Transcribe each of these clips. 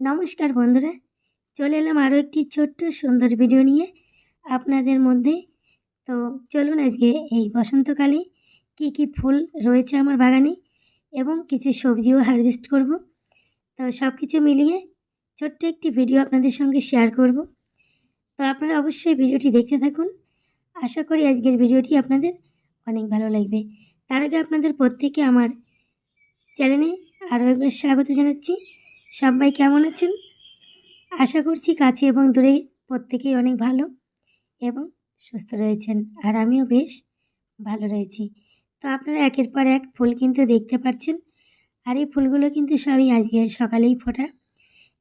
নমস্কার বন্ধুরা, চলে এলাম আরও একটি ছোট্ট সুন্দর ভিডিও নিয়ে আপনাদের মধ্যে। তো চলুন আজকে এই বসন্তকালে কি কি ফুল রয়েছে আমার বাগানে এবং কিছু সবজিও হারভেস্ট করব। তো সব কিছু মিলিয়ে ছোট্ট একটি ভিডিও আপনাদের সঙ্গে শেয়ার করব। তো আপনারা অবশ্যই ভিডিওটি দেখতে থাকুন। আশা করি আজকের ভিডিওটি আপনাদের অনেক ভালো লাগবে। তার আগে আপনাদের প্রত্যেকে আমার চ্যানেলে আরও একবার স্বাগত জানাচ্ছি। সবাই কেমন আছেন? আশা করছি কাছে এবং দূরে প্রত্যেকেই অনেক ভালো এবং সুস্থ রয়েছেন আর আমিও বেশ ভালো রয়েছি। তো আপনারা একের পর এক ফুল কিন্তু দেখতে পাচ্ছেন আর এই ফুলগুলো কিন্তু সবই আজকে সকালেই ফোটা।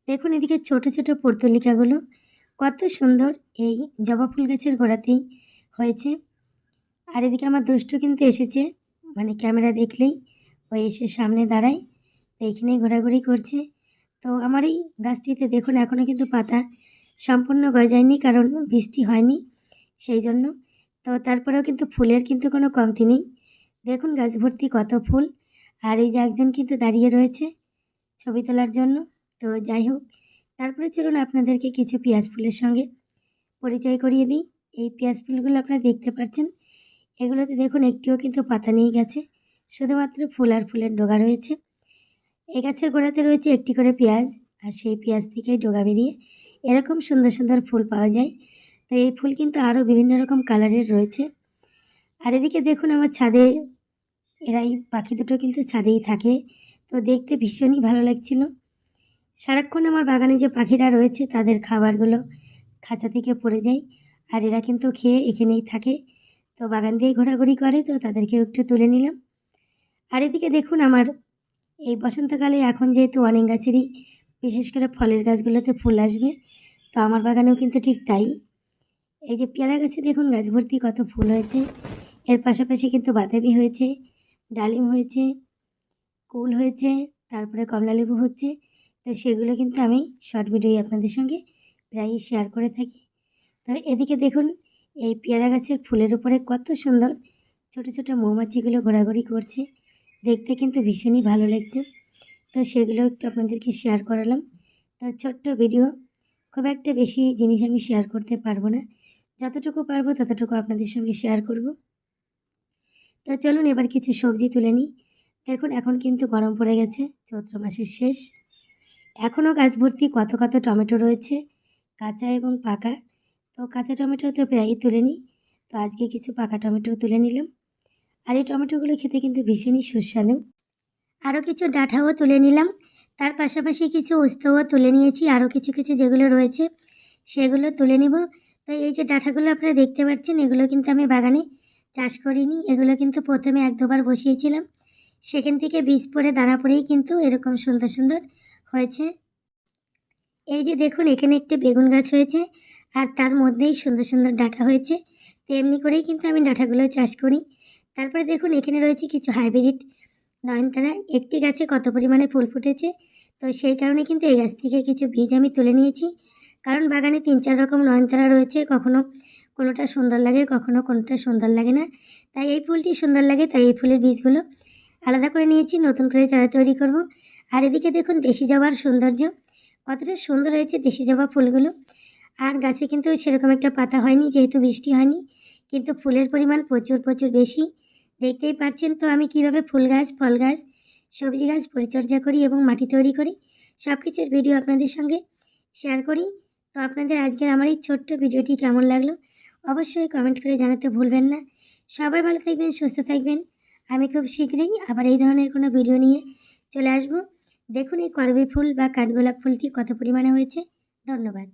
দেখুন এদিকে ছোট ছোট পর্তলিকাগুলো কত সুন্দর এই জবা ফুল গাছের গোড়াতেই হয়েছে। আর এদিকে আমার দুষ্টু কিন্তু এসেছে মানে ক্যামেরা দেখলেই ওই এসে সামনে দাঁড়ায় এইখানেই ঘোরাঘুরি করছে। তো আমার এই গাছটিতে দেখুন এখনও কিন্তু পাতা সম্পূর্ণ গজায়নি, কারণ বৃষ্টি হয়নি সেই জন্য তো তারপরেও কিন্তু ফুলের কিন্তু কোনো কমতি নেই। দেখুন গাছ ভর্তি কত ফুল। আর এই যে একজন কিন্তু দাঁড়িয়ে রয়েছে ছবি তোলার জন্য। তো যাই হোক, তারপরে চলুন আপনাদেরকে কিছু পেঁয়াজ ফুলের সঙ্গে পরিচয় করিয়ে দিই। এই পেঁয়াজ ফুলগুলো আপনারা দেখতে পাচ্ছেন। এগুলোতে দেখুন একটিও কিন্তু পাতা নেই গেছে। শুধুমাত্র ফুল আর ফুলের ডোগা রয়েছে। এই গাছের গোড়াতে রয়েছে একটি করে পেঁয়াজ, আর সেই পেঁয়াজ থেকেই ডোগা বেরিয়ে এরকম সুন্দর সুন্দর ফুল পাওয়া যায়। তো এই ফুল কিন্তু আরও বিভিন্ন রকম কালারের রয়েছে। আর এদিকে দেখুন আমার ছাদে এরাই পাখি দুটো কিন্তু ছাদেই থাকে। তো দেখতে ভীষণই ভালো লাগছিল। সারাক্ষণ আমার বাগানে যে পাখিরা রয়েছে, তাদের খাবারগুলো খাঁচা থেকে পড়ে যায়, আর এরা কিন্তু খেয়ে এখানেই থাকে। তো বাগান দিয়ে ঘোরাঘুরি করে, তো তাদেরকেও একটু তুলে নিলাম। আর এদিকে দেখুন আমার এই বসন্তকালে এখন যেহেতু অনেক গাছেরই, বিশেষ করে ফলের গাছগুলোতে ফুল আসবে, তো আমার বাগানেও কিন্তু ঠিক তাই। এই যে পেয়ারা গাছে দেখুন গাছ ভর্তি কত ফুল হয়েছে। এর পাশাপাশি কিন্তু বাতাবি হয়েছে, ডালিম হয়েছে, কুল হয়েছে, তারপরে কমলালেবু হচ্ছে, তো সেগুলো কিন্তু আমি শর্ট ভিডিও আপনাদের সঙ্গে প্রায়ই শেয়ার করে থাকি। তো এদিকে দেখুন, এই পেয়ারা গাছের ফুলের উপরে কত সুন্দর ছোট ছোট মৌমাছিগুলো ঘোরাঘুরি করছে। দেখতে কিন্তু ভীষণই ভালো লাগছে। তো সেগুলো একটু আপনাদেরকে শেয়ার করালাম। তো ছোট্ট ভিডিও খুব একটা বেশি জিনিস আমি শেয়ার করতে পারব না। যতটুকু পারব ততটুকু আপনাদের সঙ্গে শেয়ার করব। তো চলুন এবার কিছু সবজি তুলে নিই। দেখুন, এখন কিন্তু গরম পড়ে গেছে, চৈত্র মাসের শেষ। এখনও গাছ ভর্তি কত কত টমেটো রয়েছে, কাঁচা এবং পাকা। তো কাঁচা টমেটো তো প্রায়ই তুলে নিই। তো আজকে কিছু পাকা টমেটো তুলে নিলাম। আর এই টমেটোগুলো খেতে কিন্তু ভীষণই সুস্বাদু। আরও কিছু ডাঁটাও তুলে নিলাম। তার পাশাপাশি কিছু উস্তও তুলে নিয়েছি। আরও কিছু কিছু যেগুলো রয়েছে সেগুলো তুলে নিব। তো এই যে ডাঁটাগুলো আপনারা দেখতে পাচ্ছেন, এগুলো কিন্তু আমি বাগানে চাষ করিনি। এগুলো কিন্তু প্রথমে এক দুবার বসিয়েছিলাম। সেখান থেকে বীজ পড়ে, দানা পড়েই কিন্তু এরকম সুন্দর সুন্দর হয়েছে। এই যে দেখুন, এখানে একটি বেগুন গাছ হয়েছে আর তার মধ্যেই সুন্দর সুন্দর ডাঁটা হয়েছে। তো এমনি করেই কিন্তু আমি ডাঁটাগুলো চাষ করি। তারপরে দেখুন, এখানে রয়েছে কিছু হাইব্রিড নয়নতারা। একটি গাছে কত পরিমাণে ফুল ফুটেছে? তো সেই কারণে কিন্তু এই গাছ থেকে কিছু বীজ আমি তুলে নিয়েছি। কারণ বাগানে তিন চার রকম নয়নতারা রয়েছে, কখনো কোনোটা সুন্দর লাগে, কখনো কোনোটা সুন্দর লাগে না। তাই এই ফুলটি সুন্দর লাগে, তাই এই ফুলের বীজগুলো আলাদা করে নিয়েছি, নতুন করে চারা তৈরি করব। আর এদিকে দেখুন, দেশি জবার সৌন্দর্য। কতটা সুন্দর হয়েছে দেশি জবা ফুলগুলো। আর গাছে কিন্তু সেরকম একটা পাতা হয়নি, যেহেতু বৃষ্টি হয়নি। কিন্তু ফুলের পরিমাণ প্রচুর প্রচুর বেশি। দেখতেই পাচ্ছেন তো আমি কীভাবে ফুল গাছ, ফল গাছ, সবজি গাছ পরিচর্যা করি এবং মাটি তৈরি করি? সব কিছুর ভিডিও আপনাদের সঙ্গে শেয়ার করি। তো আপনাদের আজকের আমার এই ছোট্ট ভিডিওটি কেমন লাগল? অবশ্যই কমেন্ট করে জানাতে ভুলবেন না। সবাই ভালো থাকবেন, সুস্থ থাকবেন। আমি খুব শীঘ্রই আবার এই ধরনের কোনো ভিডিও নিয়ে চলে আসব। দেখুন এই করবি ফুল বা কাঠগোলাপ ফুলটি কত পরিমাণে হয়েছে। ধন্যবাদ।